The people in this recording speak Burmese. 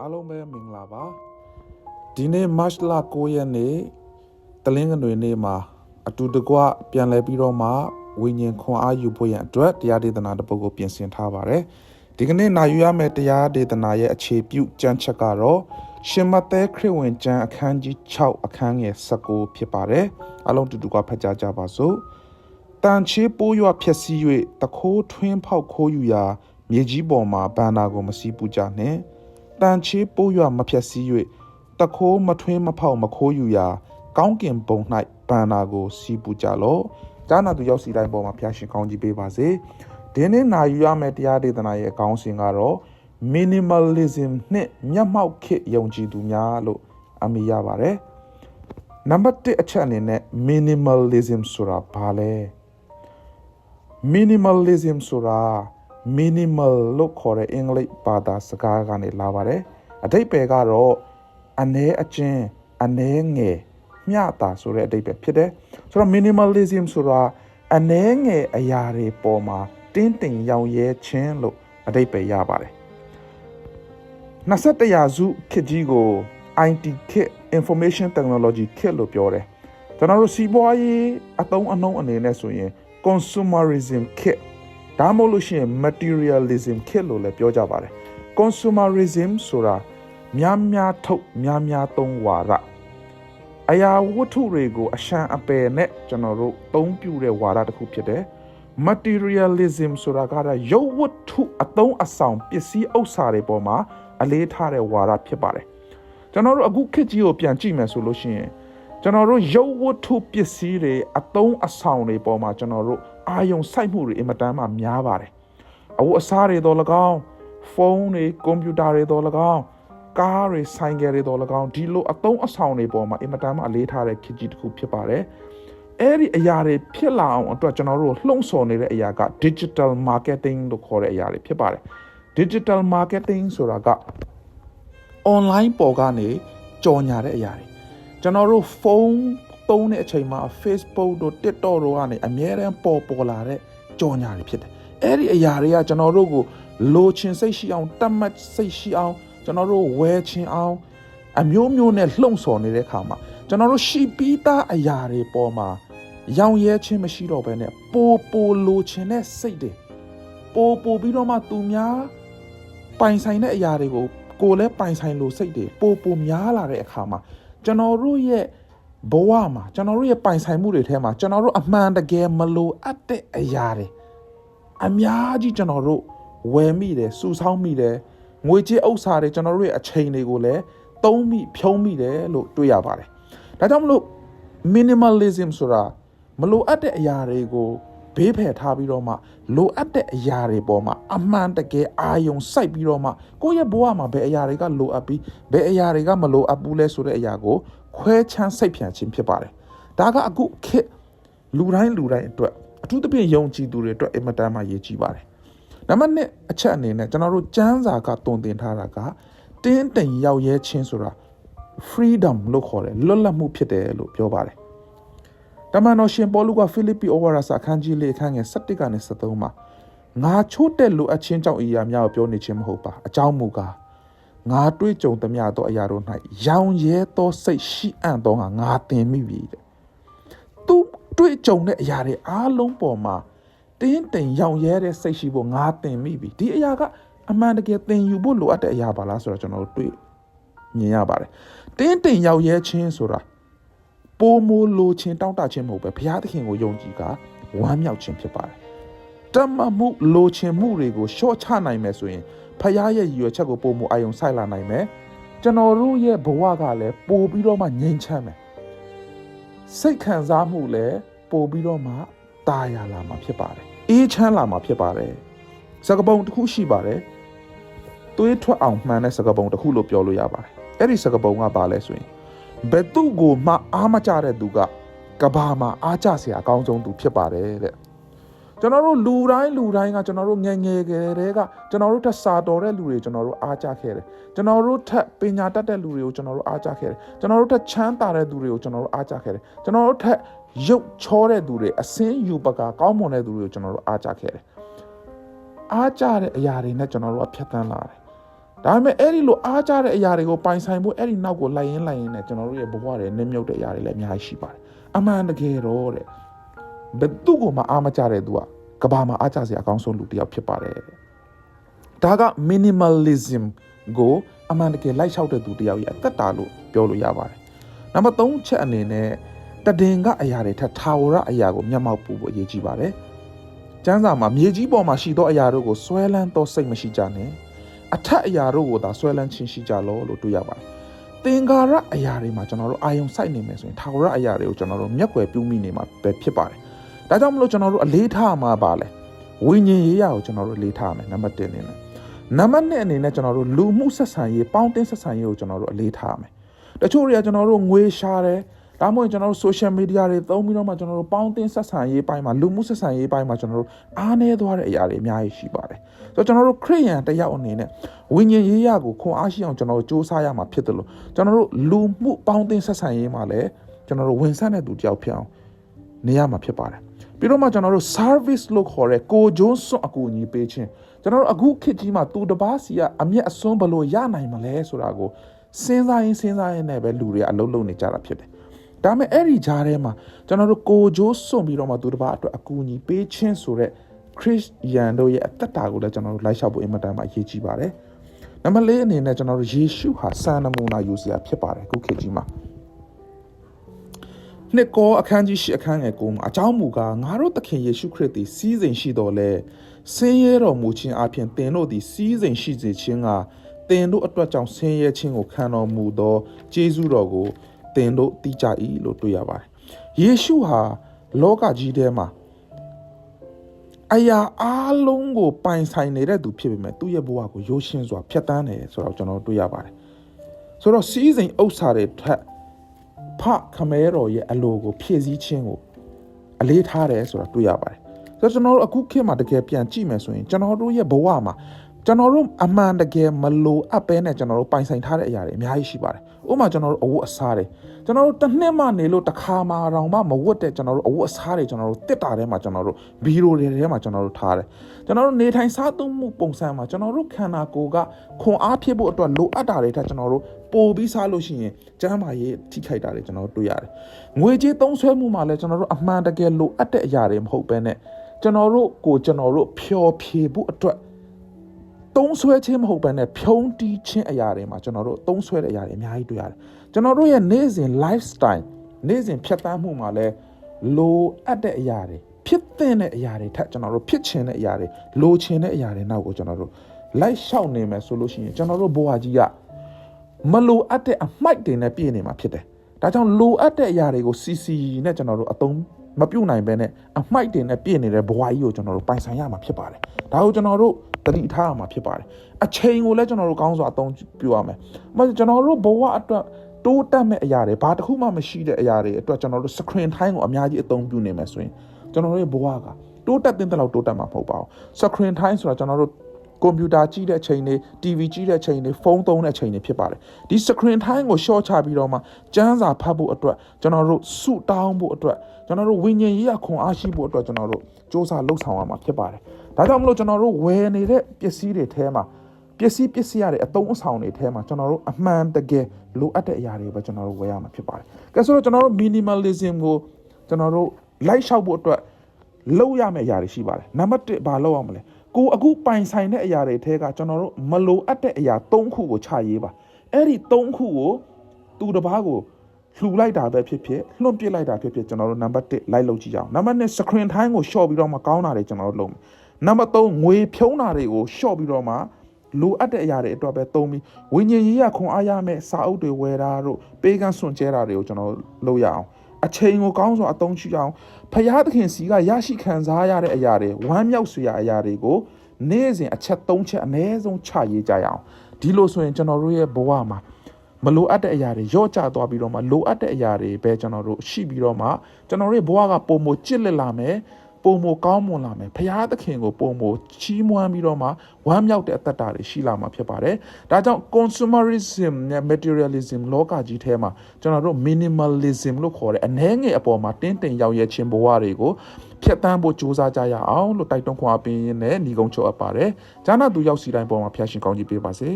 အားလုံးပဲမင်္ဂလာပါဒီနေ့ March လ9ရက်နေ့တလင်းငွေနေ့မှာအတူတကွပြန်လည်ပြီးတော့မှဝိညာဉ်ခွန်အားယူဖို့ရန်အတွက်တရားဒေသနာတစ်ပုဒ်ကိုပြင်ဆင်ထားပါတယ်ဒီကနေ့နိုင်ယူရမယ့်တရားဒေသနာရဲ့အခြေပြုကျမ်းချက်ကတော့ရှင်မသက်ခရစ်ဝင်ကျမ်းအခန်းကြီး6အခန်းငယ်19ဖြစ်ပါတယ်အားလုံးတူတူကဖတ်ကြားကြပါစို့တန်ချေးပိုးရွဖြစ်စည်း၍တခိုးထွင်းဖောက်ခိုးယူရာမြေကြီးပေါ်မှာဘန္နာကိုမစီးပူကြနှင့် တန်ချေးပိုးရွမဖြက်စီး၍တခိုးမထွင်းမဖောက်မခိုးယူရာကောင်းကင်ဘုံ၌ဘန္နာကိုစီးပူကြလော့။ဒါနာသူရောက်စီတိုင်းပေါ်မှာဖျားရှင်ကောင်းကြီးပေးပါစေ။ဒီနေ့နာယူရမယ့်တရားဒေသနာရဲ့အကောင်းစဉ်ကတော့ minimalism နဲ့မျက်မှောက်ခေယုံကြည်သူများလို့အမည်ရပါတယ်။နံပါတ်1အချက်အနေနဲ့ minimalism ဆိုတာဘာလဲ။ minimalism ဆိုတာ minimal လို့ခေါ်တဲ့အင်္ဂလိပ်ဘာသာစကားကနေလာပါတယ်အတိတ်ပဲကတော့အ ਨੇ အချင်းအ ਨੇ ငယ်မျှတာဆိုတဲ့အတိတ်ပဲဖြစ်တယ်ဆိုတော့ minimalism ဆိုတာအ ਨੇ ငယ်အရာတွေပေါ်မှာတင်းတင်ရောင်ရဲခြင်းလို့အတိတ်ပဲရပါတယ်21ရာစုခေတ်ကြီးကို IT ခေတ် information technology ခေတ်လို့ပြောတယ်ကျွန်တော်တို့စီးပွားရေးအသုံးအနှုန်းအနေနဲ့ဆိုရင် consumerism ခေတ် ဒါမှမဟုတ်လို့ရှိရင် materialism ခေတ်လို့လည်းပြောကြပါတယ် consumerism ဆိုတာများများထုတ်များများသုံးဝါဒအရာဝတ္ထုတွေကိုအရှံအပယ်နဲ့ကျွန်တော်တို့သုံးပြတဲ့ဝါဒတစ်ခုဖြစ်တယ် materialism ဆိုတာကတော့ရုပ်ဝတ္ထုအသုံးအဆောင်ပစ္စည်းဥစ္စာတွေပေါ်မှာအလေးထားတဲ့ဝါဒဖြစ်ပါတယ်ကျွန်တော်တို့အခုခေတ်ကြီးကိုပြန်ကြည့်မယ်ဆိုလို့ရှိရင် ကျွန်တော်တို့ရုပ်ဝတ္ထုပစ္စည်းတွေအသုံးအဆောင်တွေပေါ်မှာကျွန်တော်တို့အာယုံစိုက်မှုတွေအင်မတန်မှများပါတယ်အဝတ်အစားတွေတော့၎င်းဖုန်းတွေကွန်ပျူတာတွေတော့၎င်းကားတွေဆိုင်ကယ်တွေတော့၎င်းဒီလိုအသုံးအဆောင်တွေပေါ်မှာအင်မတန်မှအလေးထားတဲ့ခေတ်ကြီးတစ်ခုဖြစ်ပါတယ်အဲ့ဒီအရာတွေဖြစ်လာအောင်အတွက်ကျွန်တော်တို့လှုံ့ဆော်နေတဲ့အရာက digital marketing လို့ခေါ်တဲ့အရာတွေဖြစ်ပါတယ် digital marketing ဆိုတာက online ပေါ်ကနေကြော်ညာတဲ့အရာတွေ ကျွန်တော်တို့ဖုန်းသုံးတဲ့အချိန်မှာ Facebook တို့ TikTok တို့ကနေအများရန်ပေါ်ပေါ်လာတဲ့ကြော်ညာတွေဖြစ်တယ်အဲ့ဒီအရာတွေကကျွန်တော်တို့ကိုလိုချင်စိတ်ရှိအောင်တတ်မှတ်စိတ်ရှိအောင်ကျွန်တော်တို့ဝယ်ချင်အောင်အမျိုးမျိုးနဲ့လှုံ့ဆော်နေတဲ့ခါမှာကျွန်တော်တို့ရှိပြီးသားအရာတွေပေါ်မှာရောင်ရဲခြင်းမရှိတော့ဘဲနဲ့ပိုပိုလိုချင်တဲ့စိတ်တွေပိုပိုပြီးတော့မှသူများပိုင်ဆိုင်တဲ့အရာတွေကိုကိုယ်လည်းပိုင်ဆိုင်လို့စိတ်တွေပိုပိုများလာတဲ့အခါမှာ ကျွန်တော်တို့ရဲ့ဘဝမှာကျွန်တော်တို့ရဲ့ပိုင်ဆိုင်မှုတွေထဲမှာကျွန်တော်တို့အမှန်တကယ်မလိုအပ်တဲ့အရာတွေအများကြီးကျွန်တော်တို့ဝယ်မိတယ်စုဆောင်းမိတယ်ငွေကြေးဥစ္စာတွေကျွန်တော်တို့ရဲ့အချိန်တွေကိုလည်းသုံးမိဖြုံးမိတယ်လို့တွေ့ရပါတယ်ဒါကြောင့်မလို့ minimalism ဆိုတာမလိုအပ်တဲ့အရာတွေကို ဘေးဖယ်ထားပြီးတော့မှလိုအပ်တဲ့အရာတွေပေါ်မှာအမှန်တကယ်အာယုံစိုက်ပြီးတော့မှကိုယ့်ရဲ့ဘဝမှာဘယ်အရာတွေကလိုအပ်ပြီးဘယ်အရာတွေကမလိုအပ်ဘူးလဲဆိုတဲ့အရာကိုခွဲခြမ်းစိတ်ဖြန့်ခြင်းဖြစ်ပါတယ်ဒါကအခုခေတ်လူတိုင်းလူတိုင်းအတွက်အထူးသဖြင့်ယုံကြည်သူတွေအတွက်အင်မတန်မှရည်ကြီးပါတယ်နံပါတ်1အချက်အနေနဲ့ကျွန်တော်တို့စံစာကတုံတင်ထားတာကတင်းတိမ်ရောက်ရဲခြင်းဆိုတာ freedom လို့ခေါ်တယ်လွတ်လပ်မှုဖြစ်တယ်လို့ပြောပါတယ် တမန်တော်ရှင်ပေါလုကဖိလိပ္ပိဩဝါဒစာအခန်းကြီးလေးအခန်းငယ်7ကနေ73မှာငါချို့တဲ့လိုအပ်ခြင်းကြောင့်အရာများကိုပြောနေခြင်းမဟုတ်ပါအကြောင်းမူကားငါတွေးကြုံသမျှသောအရာတို့၌ရောင်ရဲသောစိတ်ရှိအံ့သောငါငါသင်မိပြီတဲ့သူတွေးကြုံတဲ့အရာတွေအားလုံးပေါ်မှာတင်းတိမ်ရောင်ရဲတဲ့စိတ်ရှိဖို့ငါသင်မိပြီဒီအရာကအမှန်တကယ်သင်ယူဖို့လိုအပ်တဲ့အရာပါလားဆိုတော့ကျွန်တော်တို့တွေးမြင်ရပါတယ်တင်းတိမ်ရောင်ရဲခြင်းဆိုတာ ပိုမိုလိုခြင်းတောင့်တခြင်းမဟုတ်ပဲဘုရားသခင်ကိုယုံကြည်ကဝမ်းမြောက်ခြင်းဖြစ်ပါတယ်တမမှုလိုချင်မှုတွေကိုရှော့ချနိုင်မယ်ဆိုရင်ဖခင်ရဲ့ရည်ရွယ်ချက်ကိုပုံမအာယုံဆိုင်လာနိုင်မယ်ကျွန်တော်တို့ရဲ့ဘဝကလည်းပို့ပြီးတော့မှငြိမ်ချမ်းမယ်စိတ်ခံစားမှုလည်းပို့ပြီးတော့မှတာယာလာမှာဖြစ်ပါတယ်အေးချမ်းလာမှာဖြစ်ပါတယ်စကပုံတစ်ခုရှိပါတယ်သွေးထွက်အောင်မှန်တဲ့စကပုံတစ်ခုလို့ပြောလို့ရပါတယ်အဲ့ဒီစကပုံကဘာလဲဆိုရင် ဘယ်သူ့ကိုမှအားမကျတဲ့သူကကဘာမှာအားကျစရာအကောင်းဆုံးသူဖြစ်ပါတယ်တဲ့ကျွန်တော်တို့လူတိုင်းလူတိုင်းကကျွန်တော်တို့ငယ်ငယ်ကလေးကကျွန်တော်တို့ထက်စာတော်တဲ့လူတွေကျွန်တော်တို့အားကျခဲ့တယ်ကျွန်တော်တို့ထက်ပညာတတ်တဲ့လူတွေကိုကျွန်တော်တို့အားကျခဲ့တယ်ကျွန်တော်တို့ထက်ချမ်းသာတဲ့သူတွေကိုကျွန်တော်တို့အားကျခဲ့တယ်ကျွန်တော်တို့ထက်ရုပ်ချောတဲ့သူတွေအစင်းယူပကာကောင်းမွန်တဲ့သူတွေကိုကျွန်တော်တို့အားကျခဲ့တယ်အားကျတဲ့အရာတွေနဲ့ကျွန်တော်တို့အဖြတ်သန်းလာတယ် ဒါပေမဲ့အဲ့ဒီလိုအားကြတဲ့အရာတွေကိုပိုင်ဆိုင်ဖို့အဲ့ဒီနောက်ကိုလိုက်ရင်းလိုက်ရင်းနဲ့ကျွန်တော်တို့ရဲ့ဘဝတွေနစ်မြုပ်တဲ့အရာတွေလည်းအများကြီးရှိပါတယ်အမှန်တကယ်တော့တဲ့ဘယ်သူ့ကိုမှအားမကြတဲ့သူကကဘာမှာအားကြစရာအကောင်းဆုံးလူတစ်ယောက်ဖြစ်ပါတယ်ဒါက minimalism ကိုအမှန်တကယ်လိုက်လျှောက်တဲ့သူတစ်ယောက်ရဲ့အသက်တာလို့ပြောလို့ရပါတယ်နံပါတ်3ချက်အနေနဲ့တည်င်ကအရာတွေထက်ထာဝရအရာကိုမျက်မှောက်ပူဖို့အရေးကြီးပါတယ်ကျမ်းစာမှာမြေကြီးပေါ်မှာရှိသောအရာတို့ကိုဆွဲလန်းသောစိတ်မရှိကြနဲ့ အထက်အရာတို့ကိုသာဆွဲလန်းခြင်းရှိကြလောလို့တွေ့ရပါတယ်သင်္ကာရအရာတွေမှာကျွန်တော်တို့အာယုံစိုက်နေမယ်ဆိုရင်ထာဝရအရာတွေကိုကျွန်တော်တို့မျက်ွယ်ပြုမိနေမှာပဲဖြစ်ပါတယ်ဒါကြောင့်မလို့ကျွန်တော်တို့အလေးထားမှာပါလဲဝိညာဉ်ရေးရာကိုကျွန်တော်တို့အလေးထားမယ်နံပါတ်1အနေနဲ့နံပါတ်2အနေနဲ့ကျွန်တော်တို့လူမှုဆက်ဆံရေးပေါင်းတင်ဆက်ဆံရေးကိုကျွန်တော်တို့အလေးထားမယ်တချို့တွေကကျွန်တော်တို့ငွေရှာတယ် ဒါမှမဟုတ်ကျွန်တော်တို့ social media တွေသုံးပြီးတော့မှကျွန်တော်တို့ပေါင်းတင်ဆက်ဆံရေးပိုင်းမှာလူမှုဆက်ဆံရေးပိုင်းမှာကျွန်တော်တို့အားနည်းသွားတဲ့အရာတွေအများကြီးရှိပါတယ်။ဆိုတော့ကျွန်တော်တို့ခရိယန်တယောက်အနေနဲ့ဝိညာဉ်ရေးရကိုခွန်အားရှိအောင်ကျွန်တော်တို့စူးစမ်းရမှာဖြစ်တယ်လို့ကျွန်တော်တို့လူမှုပေါင်းတင်ဆက်ဆံရေးမှာလည်းကျွန်တော်တို့ဝင်ဆက်တဲ့သူတယောက်ဖြစ်အောင်နေရမှာဖြစ်ပါတယ်။ပြီးတော့မှကျွန်တော်တို့ service လို့ခေါ်တဲ့ကိုဂျွန်းစွန့်အကူအညီပေးခြင်းကျွန်တော်တို့အခုခေတ်ကြီးမှာသူတစ်ပါးစီကအမျက်အစွန်းဘလို့ရနိုင်မလဲဆိုတာကိုစဉ်းစားရင်စဉ်းစားရင်လည်းပဲလူတွေအလုံးလုံးနေကြတာဖြစ်တယ်။ ဒါပေမဲ့အဲ့ဒီဂျားထဲမှာကျွန်တော်တို့ကိုဂျိုးစွန့်ပြီးတော့မှသူတစ်ပါးအတွက်အကူအညီပေးခြင်းဆိုတဲ့ခရစ်ယာန်တို့ရဲ့အသက်တာကိုလည်းကျွန်တော်တို့လိုက်လျှောက်ဖို့အင်မတန်မှအရေးကြီးပါတယ်။နံပါတ်၄အနေနဲ့ကျွန်တော်တို့ယေရှုဟာစံနမူနာယူစရာဖြစ်ပါတယ်ခုခေတ်ကြီးမှာနှစ်ကောအခန်းကြီး၈အခန်းငယ်၉မှာအကြောင်းမူကားငါတို့သခင်ယေရှုခရစ်သည်စီးစိမ်ရှိတော်လဲဆင်းရဲတော်မူခြင်းအပြင်သင်တို့သည်စီးစိမ်ရှိစေခြင်းကသင်တို့အတွက်ကြောင့်ဆင်းရဲခြင်းကိုခံတော်မူသောကျေးဇူးတော်ကို သင်တို့သိကြ၏လို့တွေ့ရပါတယ်။ယေရှုဟာလောကကြီးထဲမှာအရာအလုံးကိုပိုင်ဆိုင်နေတဲ့သူဖြစ်ပေမဲ့သူ့ရဲ့ဘဝကိုရိုးရှင်းစွာဖျက်ဆီးတယ်ဆိုတော့ကျွန်တော်တွေ့ရပါတယ်။ဆိုတော့စီးစိမ်ဥစ္စာတွေထက်ဖခမဲတော်ရဲ့အလိုကိုဖြည့်ဆည်းခြင်းကိုအလေးထားတယ်ဆိုတာတွေ့ရပါတယ်။ဆိုတော့ကျွန်တော်တို့အခုခေတ်မှာတကယ်ပြန်ကြည့်မယ်ဆိုရင်ကျွန်တော်တို့ရဲ့ဘဝမှာကျွန်တော်တို့အမှန်တကယ်မလိုအပ်ပဲနဲ့ကျွန်တော်တို့ပိုင်ဆိုင်ထားတဲ့အရာတွေအများကြီးရှိပါတယ်။ ဥပမာကျွန်တော်တို့အဝတ်အစားတွေကျွန်တော်တို့တစ်နှစ်မှနေလို့တစ်ခါမှတော့မှမဝတ်တဲ့ကျွန်တော်တို့အဝတ်အစားတွေကျွန်တော်တို့တစ်တာထဲမှာကျွန်တော်တို့ဘီရိုတွေထဲမှာကျွန်တော်တို့ထားတယ်။ကျွန်တော်တို့နေထိုင်စားသုံးမှုပုံစံမှာကျွန်တော်တို့ခန္ဓာကိုယ်ကခွန်အားဖြစ်ဖို့အတွက်လိုအပ်တာတွေထက်ကျွန်တော်တို့ပိုပြီးစားလို့ရှိရင်ကျန်းမာရေးထိခိုက်တာတွေကျွန်တော်တို့တွေ့ရတယ်။ငွေကြေးသုံးစွဲမှုမှာလည်းကျွန်တော်တို့အမှန်တကယ်လိုအပ်တဲ့အရာတွေမဟုတ်ဘဲနဲ့ကျွန်တော်တို့ကိုကျွန်တော်တို့ဖျော်ဖြေဖို့အတွက် သုံးဆွဲခြင်းမဟုတ်ဘဲနဲ့ဖြုံးတီးခြင်းအရာတွေမှာကျွန်တော်တို့သုံးဆွဲတဲ့အရာတွေအများကြီးတွေ့ရတယ်ကျွန်တော်တို့ရဲ့နေ့စဉ် lifestyle နေ့စဉ်ဖြတ်သန်းမှုမှာလည်းလိုအပ်တဲ့အရာတွေဖြစ်တဲ့အရာတွေထက်ကျွန်တော်တို့ဖြစ်ချင်တဲ့အရာတွေလိုချင်တဲ့အရာတွေနောက်ကိုကျွန်တော်တို့လိုက်လျှောက်နေမယ်ဆိုလို့ရှိရင်ကျွန်တော်တို့ဘဝကြီးကမလိုအပ်တဲ့အမိုက်တွေနဲ့ပြည့်နေမှာဖြစ်တယ်ဒါကြောင့်လိုအပ်တဲ့အရာတွေကို CC နဲ့ကျွန်တော်တို့အသုံးမပြုတ်နိုင်ဘဲနဲ့အမိုက်တွေနဲ့ပြည့်နေတဲ့ဘဝကြီးကိုကျွန်တော်တို့ပိုင်ဆိုင်ရမှာဖြစ်ပါတယ်ဒါကိုကျွန်တော်တို့ တတိထားရမှာဖြစ်ပါတယ်အချိန်ကိုလည်းကျွန်တော်တို့ကောင်းစွာအသုံးပြုရမယ်။မကျွန်တော်တို့ဘဝအတွက်တိုးတက်မဲ့အရာတွေဘာတစ်ခုမှမရှိတဲ့အရာတွေအတွက်ကျွန်တော်တို့ screen time ကိုအများကြီးအသုံးပြုနေမယ်ဆိုရင်ကျွန်တော်တို့ရဲ့ဘဝကတိုးတက်တဲ့လောက်တိုးတက်မှာမဟုတ်ပါဘူး။ screen time ဆိုတာကျွန်တော်တို့ ကွန်ပျူတာကြည့်တဲ့အချိန်တွေ TV ကြည့်တဲ့အချိန်တွေဖုန်းသုံးတဲ့အချိန်တွေဖြစ်ပါတယ်ဒီ screen time ကို short ချပြီးတော့မှကျန်းစာဖတ်ဖို့အတွက်ကျွန်တော်တို့စုတောင်းဖို့အတွက်ကျွန်တော်တို့ဝိညာဉ်ရေးရခွန်အားရှိဖို့အတွက်ကျွန်တော်တို့စ조사လှုပ်ဆောင်ရမှာဖြစ်ပါတယ်ဒါကြောင့်မလို့ကျွန်တော်တို့ဝယ်နေတဲ့ပစ္စည်းတွေထဲမှာပစ္စည်းပစ္စည်းရတဲ့အတုံးအဆောင်တွေထဲမှာကျွန်တော်တို့အမှန်တကယ်လိုအပ်တဲ့အရာတွေပဲကျွန်တော်တို့ဝယ်ရမှာဖြစ်ပါတယ်။ကဲဆိုတော့ကျွန်တော်တို့ minimalism ကိုကျွန်တော်တို့လိုက်လျှောက်ဖို့အတွက်လုပ်ရမယ့်အရာတွေရှိပါတယ်။နံပါတ်1ဘာလုပ်ရမလဲ။ ကိုအခုပိုင်ဆိုင်တဲ့အရာတွေထဲကကျွန်တော်တို့မလိုအပ်တဲ့အရာ၃ခုကိုခြာရေးပါ။အဲ့ဒီ၃ခုကိုသူတစ်ပါးကိုလှူလိုက်တာပဲဖြစ်ဖြစ်လွှင့်ပစ်လိုက်တာဖြစ်ဖြစ်ကျွန်တော်တို့နံပါတ်1လိုက်လုပ်ကြည့်ကြအောင်။နံပါတ်2 screen time ကို short ပြီးတော့မှကောင်းတာတွေကျွန်တော်တို့လုပ်မယ်။နံပါတ်3ငွေဖြုံးတာတွေကို short ပြီးတော့မှလိုအပ်တဲ့အရာတွေအတွက်ပဲသုံးပြီးဝိညာဉ်ရေးရခွန်အားရမယ့်စာအုပ်တွေဝယ်တာတို့ပေးကမ်းစွန့်ကြဲတာတွေကိုကျွန်တော်လုပ်ရအောင် အချိန်ကိုကောင်းစွာအသုံးချအောင်ဖရာသခင်စီကရရှိခံစားရတဲ့အရာတွေဝမ်းမြောက်စရာအရာတွေကိုနေ့စဉ်အချက်၃ချက်အနည်းဆုံးချရေးကြရအောင်ဒီလိုဆိုရင်ကျွန်တော်တို့ရဲ့ဘဝမှာမလိုအပ်တဲ့အရာတွေရော့ကျသွားပြီးတော့မှလိုအပ်တဲ့အရာတွေပဲကျွန်တော်တို့ရှိပြီးတော့မှကျွန်တော်တို့ရဲ့ဘဝကပုံမကြစ်လက်လာမယ် ပုံမကောင်းမွန်လာမယ်ဖရာသခင်ကိုပုံမချီးမွမ်းပြီးတော့မှဝမ်းမြောက်တဲ့အသက်တာတွေရှိလာမှာဖြစ်ပါတယ်ဒါကြောင့် consumerism နဲ့ materialism လောကကြီးထဲမှာကျွန်တော်တို့ minimalism လို့ခေါ်တဲ့အနည်းငယ်အပေါ်မှာတင်းတင်ရောက်ရဲခြင်းဘဝတွေကိုဖြတ်တန်းဖို့ကြိုးစားကြရအောင်လို့တိုက်တွန်းခွင့်အပေးရင်းနဲ့ညီကုန်းချုပ်အပ်ပါတယ်ဂျာနာသူရောက်စီတိုင်းပေါ်မှာဖျာရှင်ကောင်းကြီးပေးပါစေ